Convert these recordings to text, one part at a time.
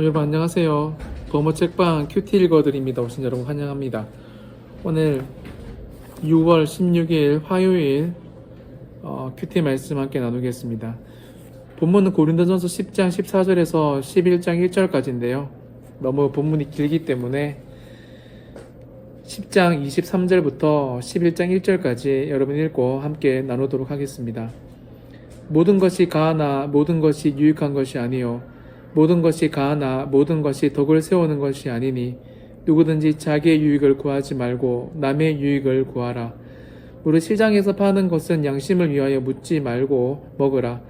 여러분 안녕하세요. 버머 책방 큐티 읽어드립니다. 오신 여러분 환영합니다. 오늘 6월 16일 화요일 어, 큐티 말씀 함께 나누겠습니다. 본문은 고린도전서 10장 14절에서 11장 1절까지인데요. 너무 본문이 길기 때문에 10장 23절부터 11장 1절까지 여러분 읽고 함께 나누도록 하겠습니다. 모든 것이 가하나 모든 것이 유익한 것이 아니요 모든 것이 가하나 모든 것이 덕을 세우는 것이 아니니 누구든지 자기의 유익을 구하지 말고 남의 유익을 구하라. 우리 시장에서 파는 것은 양심을 위하여 묻지 말고 먹으라.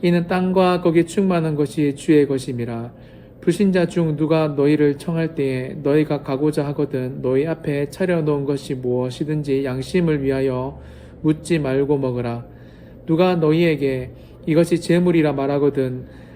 이는 땅과 거기 충만한 것이 주의 것임이라. 불신자 중 누가 너희를 청할 때에 너희가 가고자 하거든 너희 앞에 차려놓은 것이 무엇이든지 양심을 위하여 묻지 말고 먹으라. 누가 너희에게 이것이 재물이라 말하거든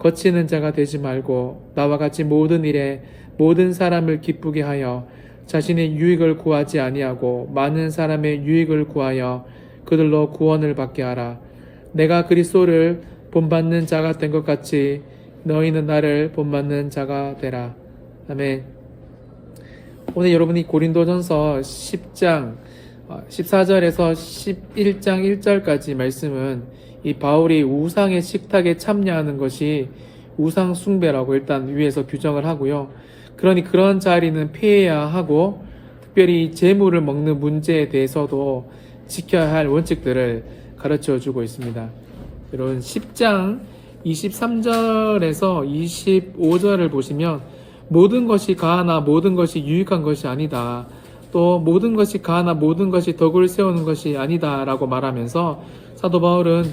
거치는 자가 되지 말고 나와 같이 모든 일에 모든 사람을 기쁘게 하여 자신의 유익을 구하지 아니하고 많은 사람의 유익을 구하여 그들로 구원을 받게 하라. 내가 그리스도를 본받는 자가 된 것 같이 너희는 나를 본받는 자가 되라. 아멘. 오늘 여러분이 고린도전서 10장 14절에서 11장 1절까지 말씀은 이 바울이 우상의 식탁에 참여하는 것이 우상 숭배라고 일단 위에서 규정을 하고요. 그러니 그런 자리는 피해야 하고 특별히 재물을 먹는 문제에 대해서도 지켜야 할 원칙들을 가르쳐 주고 있습니다. 여러분 10장 23절에서 25절을 보시면 모든 것이 가하나 모든 것이 유익한 것이 아니다. 또 모든 것이 가하나 모든 것이 덕을 세우는 것이 아니다라고 말하면서 사도 바울은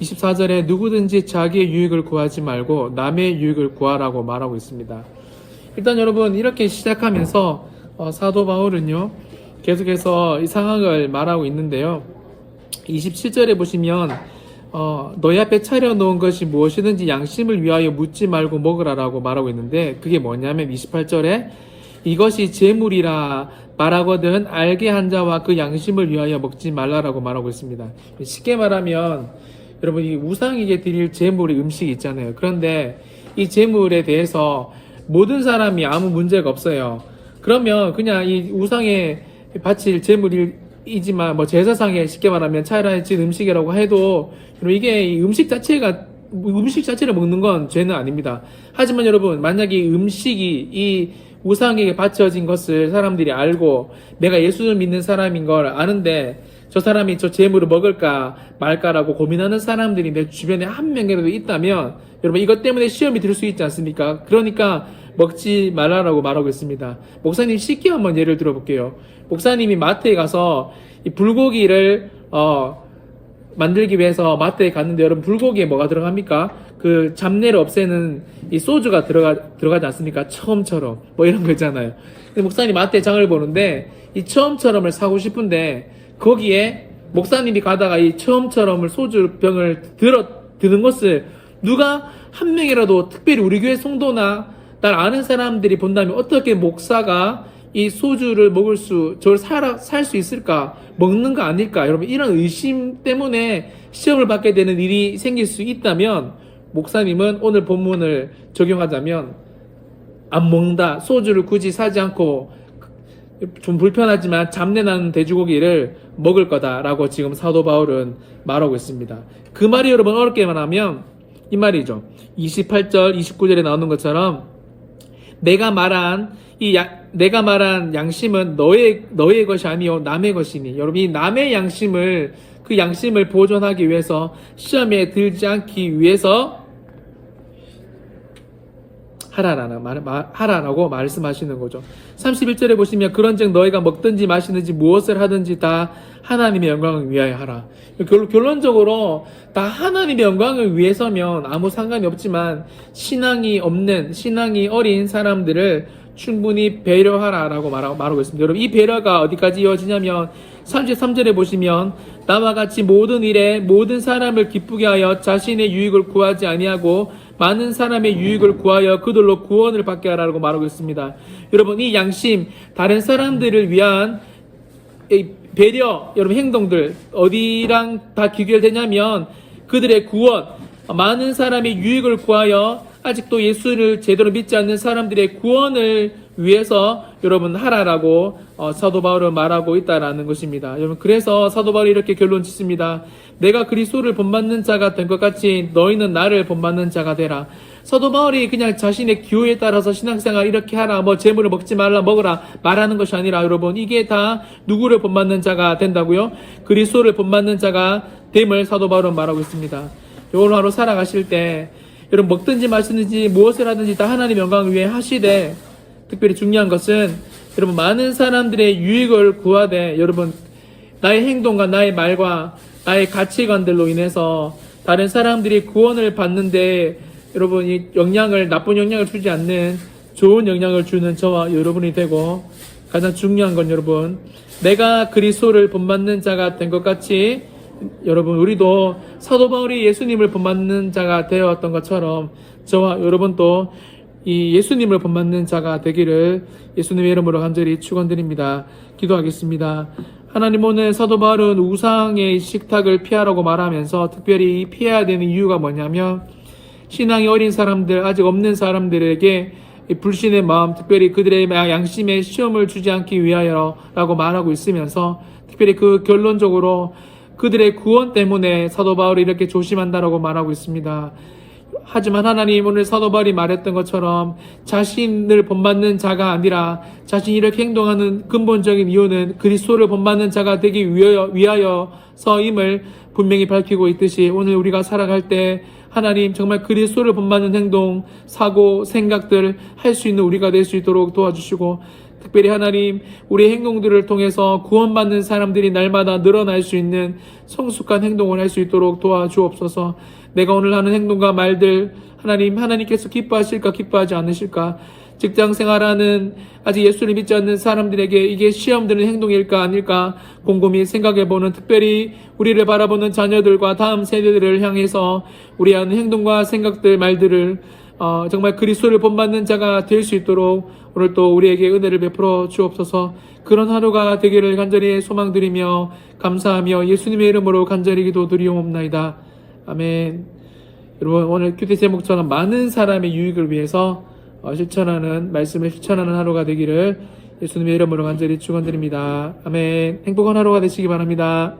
24절에 누구든지 자기의 유익을 구하지 말고 남의 유익을 구하라고 말하고 있습니다. 일단 여러분 이렇게 시작하면서 어, 사도 바울은요 계속해서 이 상황을 말하고 있는데요. 27절에 보시면 어, 너희 앞에 차려놓은 것이 무엇이든지 양심을 위하여 묻지 말고 먹으라라고 말하고 있는데 그게 뭐냐면 28절에 이것이 재물이라 말하거든 알게 한 자와 그 양심을 위하여 먹지 말라라고 말하고 있습니다. 쉽게 말하면 여러분 이 우상에게 드릴 재물이 음식이 있잖아요. 그런데 이 재물에 대해서 모든 사람이 아무 문제가 없어요. 그러면 그냥 이 우상에 바칠 재물이지만 뭐 제사상에 쉽게 말하면 차라리 음식이라고 해도 이게 이 음식 자체가 음식 자체를 먹는 건 죄는 아닙니다. 하지만 여러분 만약에 음식이 이 우상에게 바쳐진 것을 사람들이 알고 내가 예수를 믿는 사람인 걸 아는데 저 사람이 저 재물을 먹을까 말까라고 고민하는 사람들이 내 주변에 한 명이라도 있다면 여러분 이것 때문에 시험이 들 수 있지 않습니까? 그러니까 먹지 말라라고 말하고 있습니다. 목사님 쉽게 한번 예를 들어볼게요. 목사님이 마트에 가서 이 불고기를 어 만들기 위해서 마트에 갔는데 여러분 불고기에 뭐가 들어갑니까? 그 잡내를 없애는 이 소주가 들어가 들어가지 않습니까? 처음처럼 뭐 이런 거 있잖아요. 근데 목사님 마트에 장을 보는데 이 처음처럼을 사고 싶은데 거기에 목사님이 가다가 이 처음처럼을 소주 병을 들어 드는 것을 누가 한 명이라도 특별히 우리 교회 성도나 날 아는 사람들이 본다면 어떻게 목사가 이 소주를 먹을 수, 저를 살 수 있을까? 먹는 거 아닐까? 여러분, 이런 의심 때문에 시험을 받게 되는 일이 생길 수 있다면, 목사님은 오늘 본문을 적용하자면, 안 먹는다. 소주를 굳이 사지 않고, 좀 불편하지만 잡내나는 돼지고기를 먹을 거다라고 지금 사도 바울은 말하고 있습니다. 그 말이 여러분 어렵게 말하면, 이 말이죠. 28절, 29절에 나오는 것처럼, 내가 말한 이 야, 내가 말한 양심은 너의 너의 것이 아니요 남의 것이니 여러분 이 남의 양심을 그 양심을 보존하기 위해서 시험에 들지 않기 위해서 하라라는 말, 말, 하라라고 말씀하시는 거죠. 31절에 보시면 그런즉 너희가 먹든지 마시든지 무엇을 하든지 다 하나님의 영광을 위하여 하라. 결, 결론적으로 다 하나님의 영광을 위해서면 아무 상관이 없지만 신앙이 없는 신앙이 어린 사람들을 충분히 배려하라라고 말하고, 말하고 있습니다. 여러분 이 배려가 어디까지 이어지냐면 33절에 보시면 나와 같이 모든 일에 모든 사람을 기쁘게 하여 자신의 유익을 구하지 아니하고 많은 사람의 유익을 구하여 그들로 구원을 받게 하라고 말하고 있습니다. 여러분 이 양심 다른 사람들을 위한 이 배려 여러분 행동들 어디랑 다 귀결되냐면 그들의 구원 많은 사람의 유익을 구하여 아직도 예수를 제대로 믿지 않는 사람들의 구원을 위해서 여러분 하라라고 어, 사도 바울은 말하고 있다라는 것입니다. 여러분 그래서 사도 바울이 이렇게 결론 짓습니다. 내가 그리스도를 본받는 자가 된 것 같이 너희는 나를 본받는 자가 되라. 사도 바울이 그냥 자신의 기호에 따라서 신앙생활 이렇게 하라, 뭐 재물을 먹지 말라, 먹으라 말하는 것이 아니라 여러분 이게 다 누구를 본받는 자가 된다고요? 그리스도를 본받는 자가 됨을 사도 바울은 말하고 있습니다. 요걸 하루 살아가실 때 여러분 먹든지 마시든지 무엇을 하든지 다 하나님 영광을 위해 하시되 특별히 중요한 것은 여러분 많은 사람들의 유익을 구하되 여러분 나의 행동과 나의 말과 나의 가치관들로 인해서 다른 사람들이 구원을 받는데 여러분 이 영향을 나쁜 영향을 주지 않는 좋은 영향을 주는 저와 여러분이 되고 가장 중요한 건 여러분 내가 그리스도를 본받는 자가 된 것 같이 여러분 우리도 사도 바울이 예수님을 본받는 자가 되었던 것처럼 저와 여러분도 이 예수님을 본받는 자가 되기를 예수님의 이름으로 간절히 축원드립니다. 기도하겠습니다. 하나님 오늘 사도 바울은 우상의 식탁을 피하라고 말하면서 특별히 피해야 되는 이유가 뭐냐면 신앙이 어린 사람들 아직 없는 사람들에게 이 불신의 마음 특별히 그들의 양심에 시험을 주지 않기 위하여라고 말하고 있으면서 특별히 그 결론적으로 그들의 구원 때문에 사도 바울이 이렇게 조심한다라고 말하고 있습니다. 하지만 하나님 오늘 사도 바울이 말했던 것처럼 자신을 본받는 자가 아니라 자신이 이렇게 행동하는 근본적인 이유는 그리스도를 본받는 자가 되기 위하여, 위하여서임을 분명히 밝히고 있듯이 오늘 우리가 살아갈 때 하나님 정말 그리스도를 본받는 행동, 사고, 생각들 할 수 있는 우리가 될 수 있도록 도와주시고 특별히 하나님 우리의 행동들을 통해서 구원받는 사람들이 날마다 늘어날 수 있는 성숙한 행동을 할 수 있도록 도와주옵소서. 내가 오늘 하는 행동과 말들 하나님 하나님께서 기뻐하실까 기뻐하지 않으실까 직장 생활하는 아직 예수를 믿지 않는 사람들에게 이게 시험 드는 행동일까 아닐까 곰곰이 생각해 보는 특별히 우리를 바라보는 자녀들과 다음 세대들을 향해서 우리 하는 행동과 생각들 말들을 어, 정말 그리스도를 본받는 자가 될 수 있도록 오늘 또 우리에게 은혜를 베풀어 주옵소서 그런 하루가 되기를 간절히 소망드리며 감사하며 예수님의 이름으로 간절히 기도 드리옵나이다. 아멘. 여러분 오늘 큐티 제목처럼 많은 사람의 유익을 위해서 어, 실천하는 말씀을 실천하는 하루가 되기를 예수님의 이름으로 간절히 축원드립니다. 아멘. 행복한 하루가 되시기 바랍니다.